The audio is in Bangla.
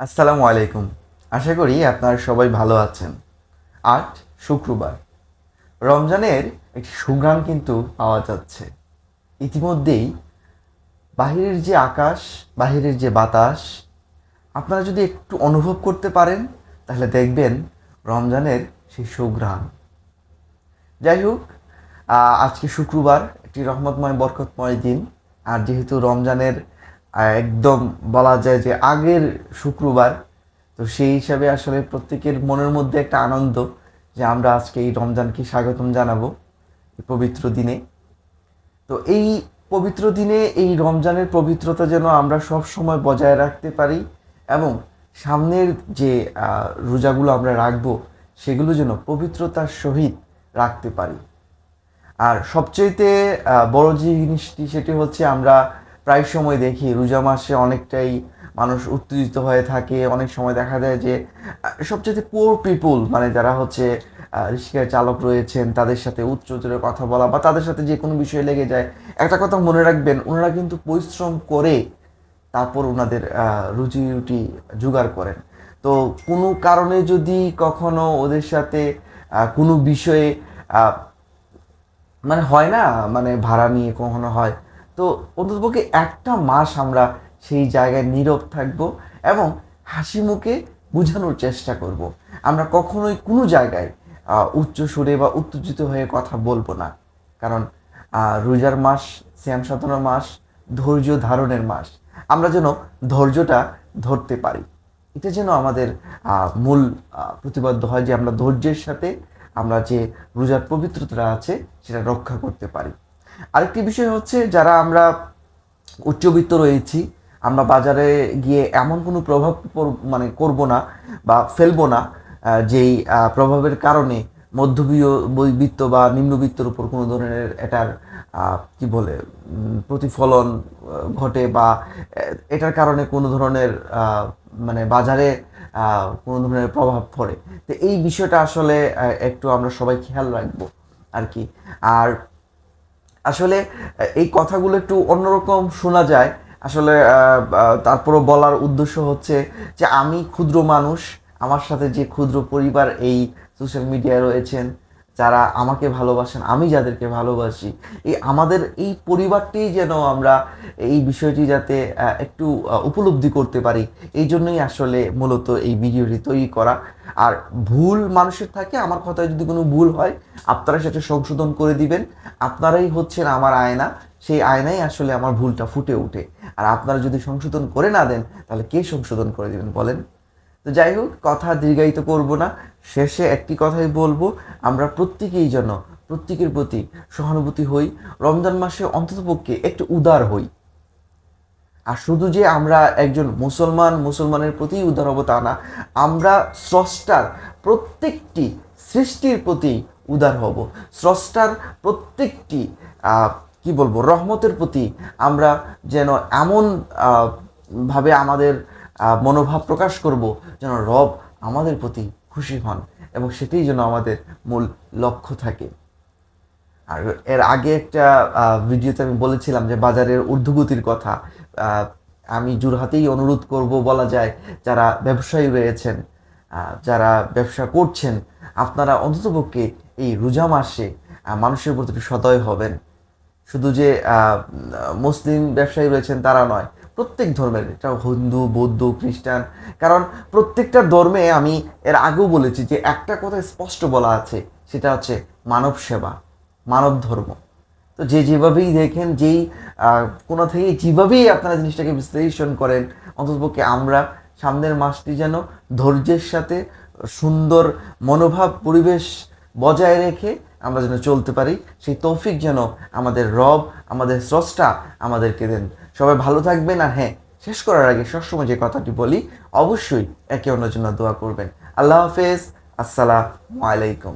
আসসালামু আলাইকুম। আশা করি আপনারা সবাই ভালো আছেন। আজ শুক্রবার। রমজানের একটি সুঘ্রাণ কিন্তু পাওয়া যাচ্ছে। ইতিমধ্যেই বাহিরের যে আকাশ, বাহিরের যে বাতাস, আপনারা যদি একটু অনুভব করতে পারেন, তাহলে দেখবেন রমজানের সেই সুঘ্রাণ। যাই হোক আজকে শুক্রবার, একটি রহমতময়, বরকতময় দিন। আর যেহেতু রমজানের একদম বলা যায় যে আগের শুক্রবার, তো সেই হিসাবে আসলে প্রত্যেকের মনের মধ্যে একটা আনন্দ যে আমরা আজকে এই রমজানকে স্বাগতম জানাব এই পবিত্র দিনে। তো এই পবিত্র দিনে, এই রমজানের পবিত্রতা যেন আমরা সব সময় বজায় রাখতে পারি এবং সামনের যে রোজাগুলো আমরা রাখব, সেগুলো যেন পবিত্রতার সহিত রাখতে পারি। আর সবচেয়েতে বড় যে জিনিসটি, সেটি হচ্ছে আমরা প্রায় সময় দেখি রোজা মাসে অনেকটাই মানুষ উত্তেজিত হয়ে থাকে। অনেক সময় দেখা যায় যে সবচেয়ে পোর পিপুল মানে যারা হচ্ছে রিক্সার চালক রয়েছেন, তাদের সাথে উচ্চ জোরে কথা বলা বা তাদের সাথে যে কোনো বিষয়ে লেগে যায়, একটা কথা মনে রাখবেন, ওনারা কিন্তু পরিশ্রম করে তারপর ওনাদের রুজি রুটি জোগাড় করেন। তো কোনো কারণে যদি কখনো ওদের সাথে কোনো বিষয়ে মানে হয় না মানে ভাড়া নিয়ে কখনো হয় তো অন্ততপক্ষে একটা মাস আমরা সেই জায়গায় নীরব থাকব এবং হাসি মুখে বোঝানোর চেষ্টা করব। আমরা কখনোই কোনো জায়গায় উচ্চ সুরে বা উত্তেজিত হয়ে কথা বলব না। কারণ রোজার মাস শ্যাম সাধনার মাস ধৈর্য ধারণের মাস। আমরা যেন ধৈর্যটা ধরতে পারি। এটা যেন আমাদের মূল আহ, প্রতিবদ্ধ হয় যে আমরা ধৈর্যের সাথে আমরা যে রোজার পবিত্রতা আছে সেটা রক্ষা করতে পারি। আরেকটি বিষয় হচ্ছে যারা আমরা উচ্চবিত্ত রয়েছি, আমরা বাজারে গিয়ে এমন কোনো প্রভাব পর- মানে করব না বা ফেলব না যেই প্রভাবের কারণে মধ্যবিত্ত বা নিম্নবিত্তর উপর কোনো ধরনের এটার কি বলে প্রতিফলন ঘটে বা এটার কারণে কোনো ধরনের মানে বাজারে কোনো ধরনের প্রভাব পড়ে। তো এই বিষয়টা আসলে একটু আমরা সবাই খেয়াল রাখব আর কি। আর আসলে এই কথাগুলো একটু অন্যরকম শোনা যায়। আসলে তারপরও বলার উদ্দেশ্য হচ্ছে যে আমি ক্ষুদ্র মানুষ, আমার সাথে যে ক্ষুদ্র পরিবার এই সোশ্যাল মিডিয়ায় রয়েছেন যারা আমাকে ভালোবাসেন, আমি যাদেরকে ভালোবাসি, এই আমাদের এই পরিবারটি যেন আমরা এই বিষয়টি যাতে একটু উপলব্ধি করতে পারি, এই জন্যই আসলে মূলত এই ভিডিওটি তৈরি করা। আর ভুল মানুষের থাকে, আমার কথায় যদি কোনো ভুল হয়, আপনারা সেটা সংশোধন করে দিবেন। আপনারাই হচ্ছেন আমার আয়না, সেই আয়নাই আসলে আমার ভুলটা ফুটে ওঠে। আর আপনারা যদি সংশোধন করে না দেন, তাহলে কে সংশোধন করে দিবেন বলেন? তো যাই হোক, কথা দীর্ঘায়িত করব না। শেষে একটি কথাই বলব, আমরা প্রত্যেকেই যেন প্রত্যেকের প্রতি সহানুভূতি হই। রমজান মাসে অন্ততপক্ষে একটু উদার হই। আর শুধু যে আমরা একজন মুসলমান, মুসলমানের প্রতি উদার হব তা না, আমরা স্রষ্টার প্রত্যেকটি সৃষ্টির প্রতি উদার হব। স্রষ্টার প্রত্যেকটি কি বলব, রহমতের প্রতি আমরা যেন এমন ভাবে আমাদের মনোভাব প্রকাশ করব যেন রব আমাদের প্রতি খুশি হন এবং সেটাই যেন আমাদের মূল লক্ষ্য থাকে। আর এর আগে একটা ভিডিওতে আমি বলেছিলাম যে বাজারের ঊর্ধ্বগতির কথা। আমি জোরহাতেই অনুরোধ করব বলা যায়, যারা ব্যবসায়ী রয়েছেন যারা ব্যবসা করছেন, আপনারা অন্ততপক্ষে এই রোজা মাসে মানুষের প্রতি সদয় হবেন। শুধু যে মুসলিম ব্যবসায়ী রয়েছেন তারা নয় প্রত্যেক ধর্মের এটা হিন্দু, বৌদ্ধ, খ্রিস্টান, কারণ প্রত্যেকটা ধর্মে আমি এর আগেও বলেছি যে একটা কথা স্পষ্ট বলা আছে, সেটা হচ্ছে মানব সেবা, মানব ধর্ম। তো যে যেভাবেই দেখেন, যেই কোনো থেকে যেভাবেই আপনারা জিনিসটাকে বিশ্লেষণ করেন, অন্ততপক্ষে আমরা সামনের মাসটি যেন ধৈর্যের সাথে সুন্দর মনোভাব, পরিবেশ বজায় রেখে আমরা যেন চলতে পারি, সেই তৌফিক যেন আমাদের রব, আমাদের স্রষ্টা আমাদেরকে দেন। সবাই ভালো থাকবেন আর হ্যাঁ শেষ করার আগে সবসময় যে কথাটি বলি, অবশ্যই একে অন্যের জন্য দোয়া করবেন। আল্লাহ হাফেজ, আসসালামু আলাইকুম।